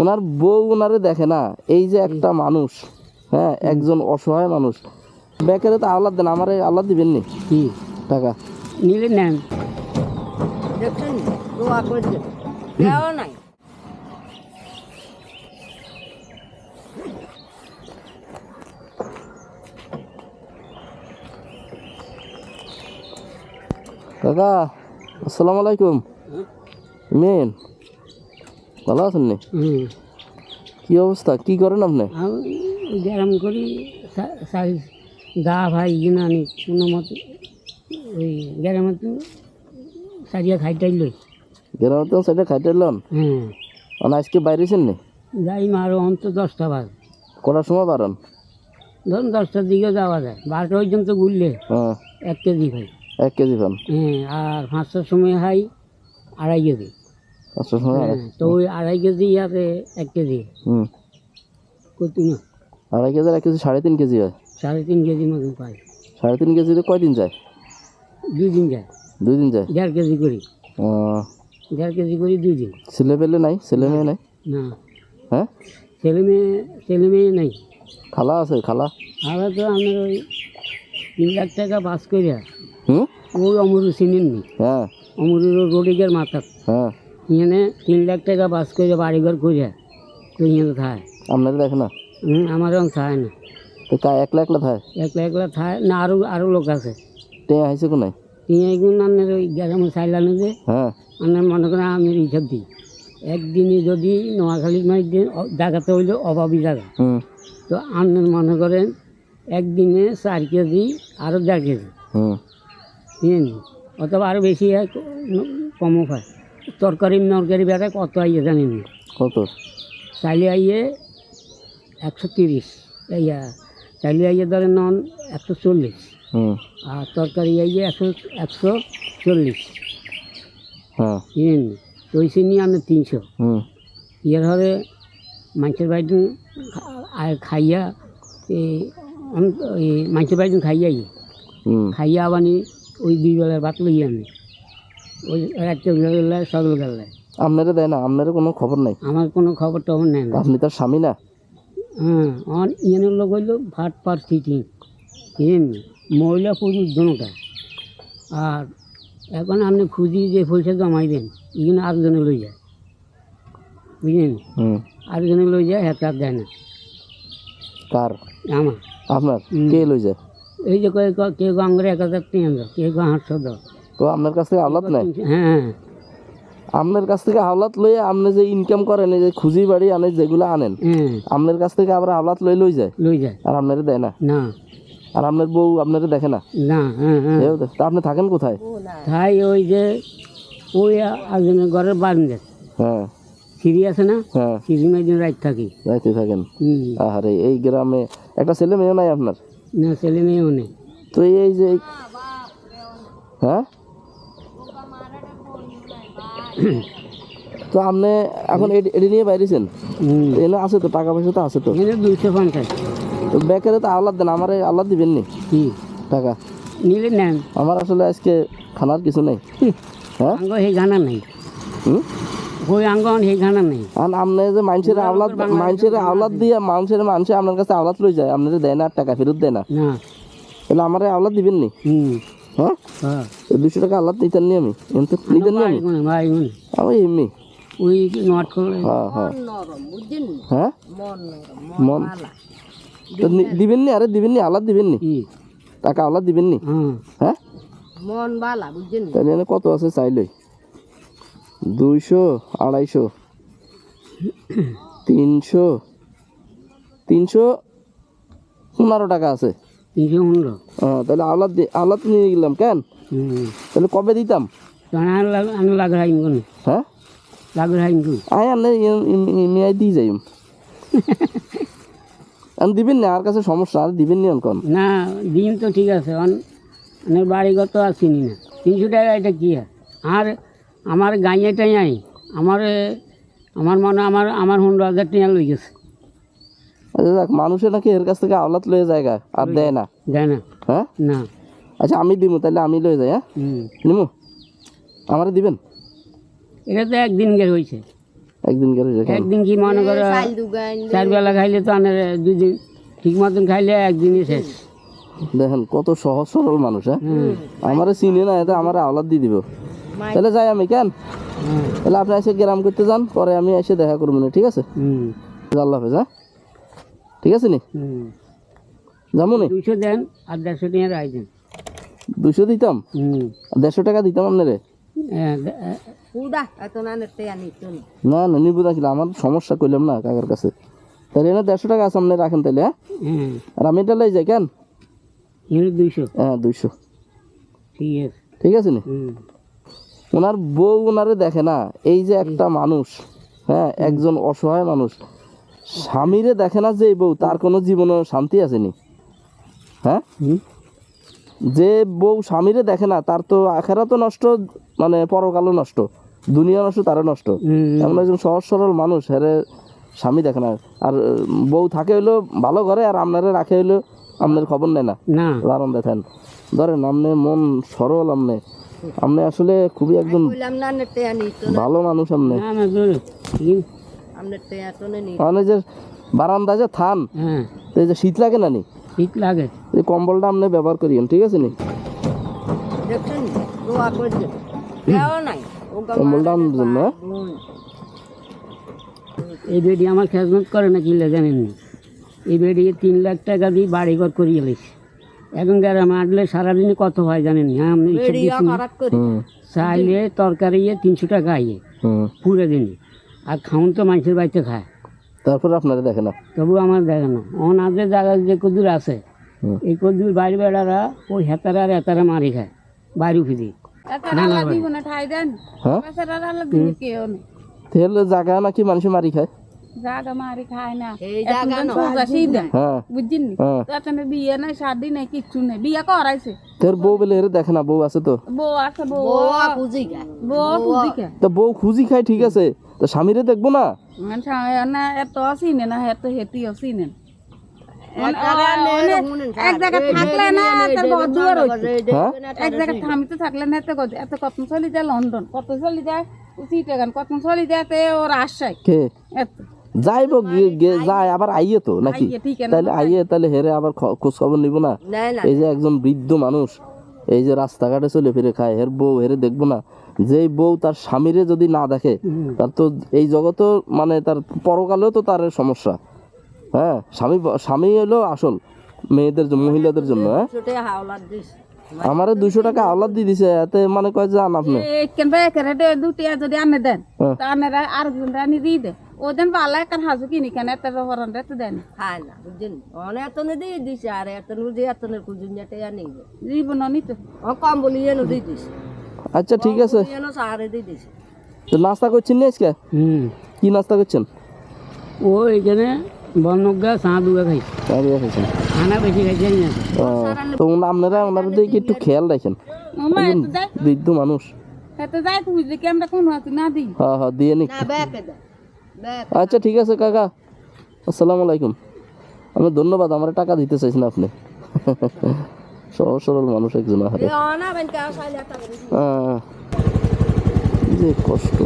ওনার বউ ওনারে দেখে না এই যে একটা মানুষ হ্যাঁ একজন অসহায় মানুষ। বেকারে তো আল্লাহ দেন আমারে আল্লাহ দিবেন নি? কি? টাকা। নিলে নেন। দেখছেন? দোয়া করে দেন দেওয়া নাই। কাকা আসসালামু আলাইকুম। মেন ভালো আছেন নি? কি অবস্থা? কি করেন আপনি? গ্যারাম করি সাইজ গা ভাই কিনা আনি কোনো মতো ওই গ্যারামে তো সারিয়া খাইটাই লই। গ্রামের তো সেটা খাইতে এলেন হ্যাঁ মানে আজকে বাইরেছেন নি? যাই মারো অন্ত দশটা বাজ। কটার সময় বাড়ান ধরুন দশটার দিকে যাওয়া যায়। বারোটা পর্যন্ত ঘুরলে হ্যাঁ। এক কেজি ভাই এক কেজি পান হ্যাঁ আর পাঁচটার সময় খাই আড়াই কেজি তো ওই আড়াই কেজি ইয়াতে এক কেজি। হুম। করতি না। আড়াই কেজি এক কেজি সাড়ে তিন কেজি হয়। সাড়ে তিন কেজি মতন পাই। সাড়ে তিন কেজিতে কয়দিন যায়? দুই দিন যায়। দুই দিন যায়? দেড় কেজি করি। দেড় কেজি করি দুই দিন। ছেলে পেলে নাই? ছেলে মেয়ে নাই? না। হ্যাঁ? ছেলে মেয়ে ছেলে মেয়ে নেই। খালা আছে খালা? আমরা তো আপনার ওই তিন লাখ টাকা বাস করিয়া হুম? ওই অমরু চিনেন নি। হ্যাঁ। অমরুর রোডিকের মাথা হ্যাঁ। এখানে তিন লাখ টাকা বাস করে বাড়িঘর করিয়া তো এখানে থায় আপনারা দেখে না হুম আমার রং থায় না। তো কা একলা একলা থায় একলা একলা থায় না আরও আরও লোক আছে। টেয়া তিন এগুন আপনার ওই চাইলানো যে হ্যাঁ। আপনার মনে করেন আমি হিসাব দিই। একদিনে যদি নোয়াখালীর অ- জায়গাতে হইলে অভাবী জায়গা। হুম। তো আপনার মনে করেন একদিনে চার কেজি আরও দেড় কেজি। বুঝলেন? অথবা আরও বেশি হয় কমও পায় তরকারি নরকারি বেড়া কত আইয়ে জানেন না। কত? চাইলে আইয়ে একশো তিরিশ ইয়া চাইলে আইয়ে ধরেন নন একশো চল্লিশ। আর তরকারি আইয়ে একশো একশো চল্লিশ। হ্যাঁ। তো ওই চিনি আপনার তিনশো। হুম। ইয়ার হবে মানুষের বাড়িতে খাইয়া এই মানুষের বাড়িতে খাইয়াই খাইয়া আবানি ওই দুই বেলার ভাত লইয়া আনি। ওই রাত্রে গেলে সকাল আপনারা দেয় না আপনারা কোনো খবর নাই? আমার কোনো খবর টবর নেই না আপনি তার স্বামী না? হ্যাঁ আমার ইয়েনের লোক হইল ভাট পার সিটিং। এমনি মহিলা পুরুষ দুটা। আর এখন আপনি খুঁজি যে পয়সা জমাইবেন এখানে আরেকজনে লই যায়। বুঝলেন? আরেকজনে লই যায় হ্যাঁ তার দেয় না। কার? আমার। আপনার। কে লই যায়? এই যে ক- কেউ আঙ্গুরে এক হাজার তিন হাজার কেউ আটশো দাও তো আপনার কাছ থেকে আওলাদ নাই হ্যাঁ আপনার কাছ থেকে আওলাদ লইয়ে আপনি যে ইনকাম করেন এই যে খুঁজি বাড়ি আনে যেগুলো আনেন হ্যাঁ। আপনার কাছ থেকে আবার আওলাদ লই লই যায়? লই যায়। আর আপনারা দেয় না? না। আর আপনার বউ আপনারা দেখে না? না হ্যাঁ হ্যাঁ। তা আপনি থাকেন কোথায়? তাই ওই যে ওই একজনের ঘরের বারান্দা হ্যাঁ। সিঁড়ি আছে না? হ্যাঁ। সিঁড়ি রাইত থাকি। যাইতে থাকেন? আরে এই গ্রামে একটা ছেলে মেয়েও নাই আপনার? না ছেলে মেয়েও নেই। তো এই যে হ্যাঁ? তো আপনি এখন এটি নিয়ে বাইরেছেন এনে আছে তো টাকা পয়সা তো আছে তো। এখানে দুইশো পঞ্চাশ। তো বেকারে তো আওলাদ দেন আমার আল্লাহ দিবেন নি? টাকা? নিলে নেন। আমার আসলে আজকে খানার কিছু নেই। হ্যাঁ? সেই গানা নেই। হুম? ওই আঙ্গন সেই গানা নেই। আর আপনি যে মানুষের আওলাদ মানুষের আওলাদ দিয়ে মানুষের মানুষে আপনার কাছে আওলাদ লই যায় দেয় না টাকা ফেরত দেয় না না। তাহলে আমার আওলাদ দিবেন নি? হুম। হ্যাঁ? হ্যাঁ। দুশো টাকা আওলাদ নিতেন নি আমি। এমনি নিতেন নি আমি? ভাই গুনে ভাই গুনে আমি এমনি? ওই নট করলে হ্যাঁ হ্যাঁ। হ্যাঁ? মন তো দিবেন নি? আরে দিবেন নি? আওলাদ দিবেন নি? টাকা আওলাদ দিবেন নি? হ্যাঁ হ্যাঁ? মন বালা বুঝছেন তাহলে কত আছে চাইলে দুইশো আড়াইশো তিনশো তিনশো পনেরো টাকা আছে। হ্যাঁ তাহলে আওলাদ দি- আওলাদ নিয়ে গেলাম কেন? হুম। তাহলে কবে দিতাম? আমি লাগ হ্যাঁ? লাগ হাইন গুনে আয় আনে মেয়াই দিয়ে যাই আমি দিবেন না আর কাছে সমস্যা আর দিবেন নি না দিন তো ঠিক আছে অন অনেক বাড়িগত আর চিনি না তিনশো টাকা এটা কি আর আমার গাঁয়েটাই আই আমার আমার মনে আমার আমার পনেরো হাজার টাকা লই গেছে। আচ্ছা দেখ মানুষের নাকি এর কাছ থেকে আওলাদ লয়ে জায়গা আর দেয় না। দেয় না? হ্যাঁ? না। আচ্ছা আমি দিব তাহলে আমি লয়ে যাই হ্যাঁ? হুম। নিমু? আমারে দিবেন? এটা তো একদিন গের হয়েছে একদিন যে খান। একদিন কি মনে করো চার বেলা খাইলে তো আনের দুই দিন ঠিক মতন খাইলে একদিনই শেষ। দেখেন কত সহজ সরল মানুষ হ্যাঁ? আমারে চিনে না এটা আমার আওলাদ দিয়ে দিব। তাহলে যাই আমি কেন? তাহলে আপনি এসে গ্রাম করতে যান পরে আমি এসে দেখা করব না ঠিক আছে? হুম। আল্লাহ হাফেজ হ্যাঁ? ঠিক আছে নি? যাব নি? দুইশো দেন আর দেড়শো টাকা রায় দেন। দুশো দিতাম? আর দেড়শো টাকা দিতাম আপনারে? হ্যাঁ, না নেতে না। না নিবু না আমার সমস্যা করলাম না কাকার কাছে। তাহলে এনে দেড়শো টাকা আছে আপনি রাখেন তাহলে হ্যাঁ? আর আমি এটা লই যাই কেন? দুইশো। হ্যাঁ দুইশো। ঠিক আছে। ঠিক আছে নি? ওনার বউ ওনারে দেখে না এই যে একটা মানুষ হ্যাঁ একজন অসহায় মানুষ স্বামীরে দেখে না যে বউ তার কোনো জীবনে শান্তি আসেনি। হ্যাঁ? যে বউ স্বামীরে দেখে না তার তো আখেরা তো নষ্ট মানে পরকালও নষ্ট দুনিয়া নষ্ট তারও নষ্ট। এমন একজন সহজ সরল মানুষ হ্যারে স্বামী দেখে না। আর বউ থাকে হইল ভালো ঘরে আর আপনারা রাখে হইল আপনার খবর নেয় না। না। লারণ দেখেন। ধরেন আপনি মন সরল আপনি। আপনি আসলে খুবই একজন ভালো মানুষ আপনি। মানে যে বারান্দায় যে থান হ্যাঁ। এই যে শীত লাগে না নি? শীত লাগে। এই কম্বলটা আপনি ব্যবহার করিয়েন ঠিক আছে নি? কম্বলটা জন্য হ্যাঁ? এই বেডি আমার খেজমত করে না কিনলে জানেন এই বেডি তিন লাখ টাকা দিয়ে বাড়িঘর করিয়ে গেলিস এখন গ্রামে আটলে সারাদিনে কত হয় জানেন হুম। চাইলে তরকারি তিনশো টাকা আইয়ে। হুম। পুরো দিনে। আর খাউন তো মানুষের বাড়িতে খায়। তারপর আপনারা দেখে না? তবু আমার দেখে না। অনাদের জায়গা যে কদুর আছে এই কদুর বাইরে বেড়ারা ওই হেতারা আর এতারা মারি খায় বাইরে ফিরি হ্যাঁ? তেল জায়গা নাকি মানুষে মারি খায়? জাগা মারি খায় না। এই জায়গা না। হ্যাঁ। বুঝছেন হ্যাঁ। এখানে বিয়ে নাই শাদি নাই কিচ্ছু নেই। বিয়ে করাইছে। তোর বউ বলে হেরে দেখে না বউ আছে তো? বউ আছে বউ। বউ খুঁজি খা তো বউ খুঁজি খায় ঠিক আছে। তো স্বামীরে দেখব না না এত চিনে না এত এক জায়গায় থাকলে না তার ঘর দুয়ার হইছে হ্যাঁ এক জায়গায় থামিতে থাকলে না এত এত কত চলি যায় লন্ডন কত চলি যায় চিটাগান কত চলি যায় তে ও রাজশাহী এত যাইব গিয়ে- গিয়ে যায় আবার আইয়ে তো নাকি আইয়ে, ঠিক আছে। তাহলে আইয়ে তাহলে হেরে আবার খোঁজ খবর নিব না না না এই যে একজন বৃদ্ধ মানুষ এই যে রাস্তাঘাটে চলে ফিরে খায় হের বউ হেরে দেখব না যেই বউ তার স্বামীরে যদি না দেখে তার তো এই জগতে মানে তার পরকালেও তো তার সমস্যা। হ্যাঁ স্বামী স্বামী হলো আসল মেয়েদের জন্য মহিলাদের জন্য হ্যাঁ। আমারে দুশো টাকা আওলাদ দিয়ে দিছে এতে মানে কয় যান আপনি? দুটি যদি আনে দেন হ্যাঁ। তা আনেরা আরেকজন আনি দিয়ে দে। ও দেন পালা কার হাজু কিনি কেন এত ব্যবহার এত দেন খায় না বুঝছেন? অনেক এত নে দিয়ে দিছে আর এত নে যে এত নে কুজুন যেতে আনি জীবন কম বলি এনো দিয়ে দিছে। আচ্ছা ঠিক আছে এনো সাহারে দিয়ে দিছে তো নাস্তা করছেন না আজকে হুম কি নাস্তা করছেন ও এখানে বনগা চা দুগা খাইছে আমি খাইছেন খানা বেশি খাইছে না ও, তো ওনা- আপনারা ওনার দিকে একটু খেয়াল রাখেন ওমা এত দেয় বৃদ্ধ মানুষ এত যায় তুই যে আমরা কোন হাতে না দিই হ্যাঁ হ্যাঁ দিয়ে নি না ব্যাকে দে ব্যাক আচ্ছা ঠিক আছে কাকা আসসালামু আলাইকুম আমি ধন্যবাদ আমার টাকা দিতে চাইছেন আপনি সহজ সরল মানুষ একজন আহারে। যে কষ্ট।